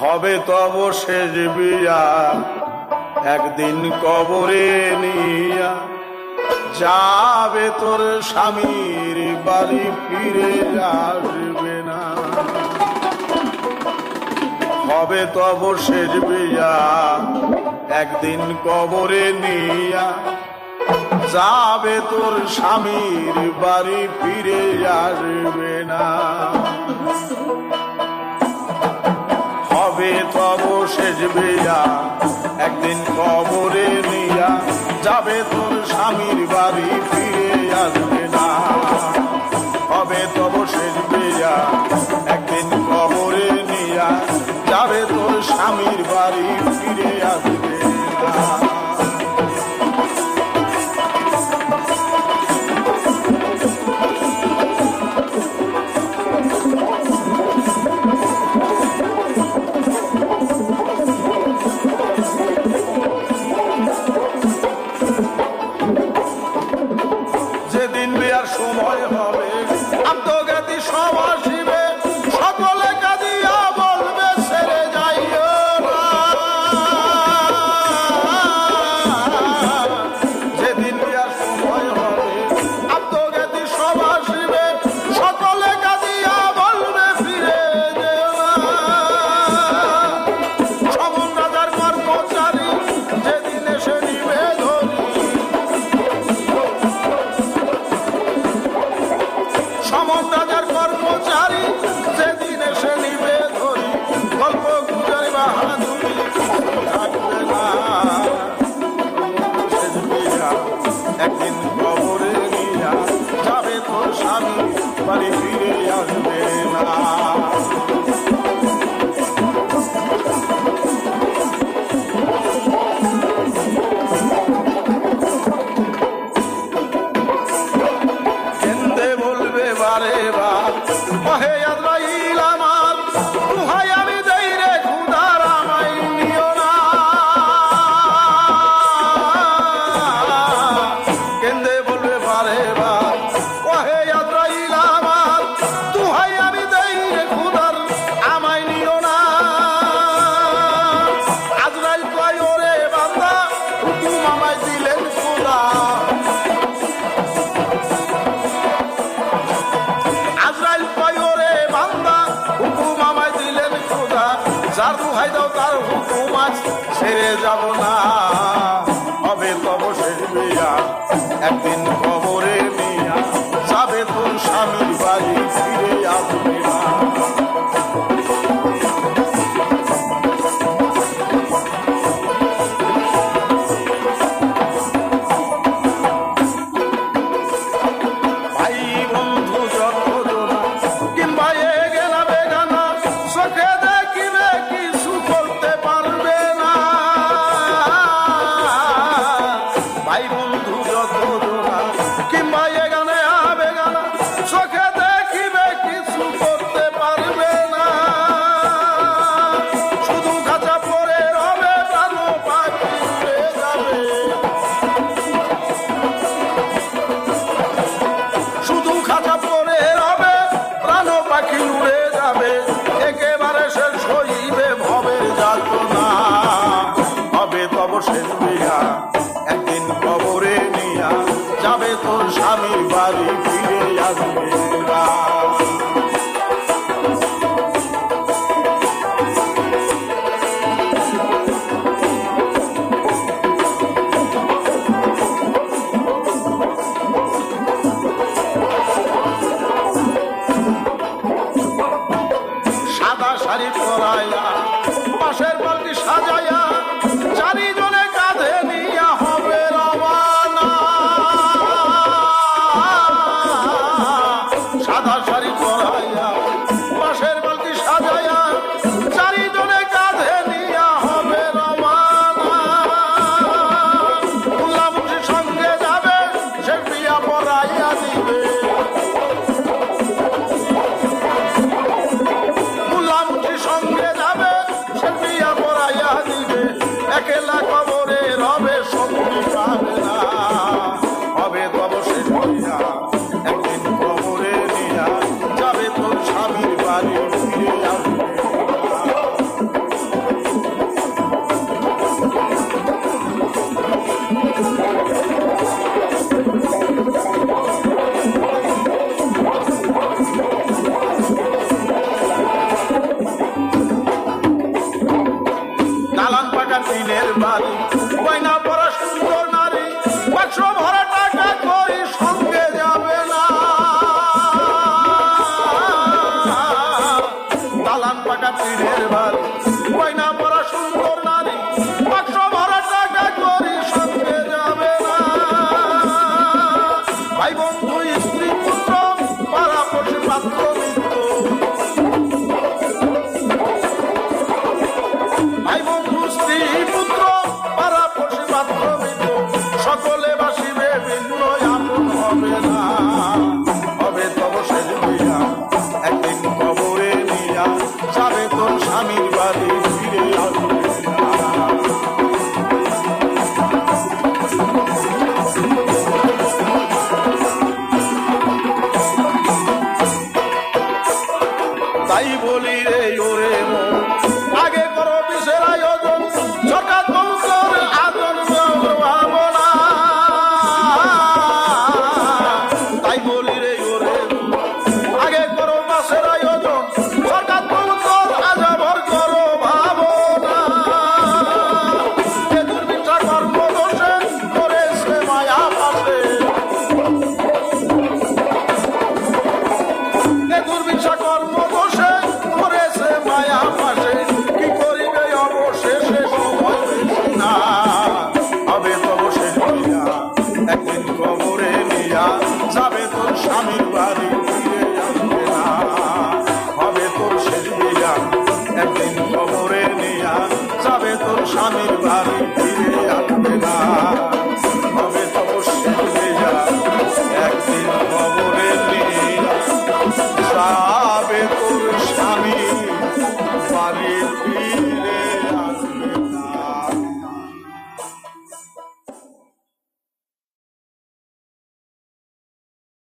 হবে তব শেষ বিয়া একদিন কবরে নিয়া যাবে তোর স্বামীর বাড়ি ফিরে আসবে না। হবে তব শেষ বিয়া একদিন কবরে নিয়া যাবে তোর স্বামীর বাড়ি ফিরে আসবে না। শেষ ভেয়া। একদিন কবরে নিয়া যাবে তোর স্বামীর বাড়ি ফিরে আসবে না। হবে তব শেষ ভেয়া। একদিন কবরে নিয়া যাবে তোর স্বামীর বাড়ি more ever. তোমার ছেড়ে যাব না। হবে তব শেষ বিয়া একদিন পাখি উড়ে যাবে? একেবারে সে সইবে ভবের যাতনা হবে তব শেষ বিয়া একদিন কবরে নিয়া যাবে তোর স্বামীর বাড়ি Shari Koraya. Спасибо,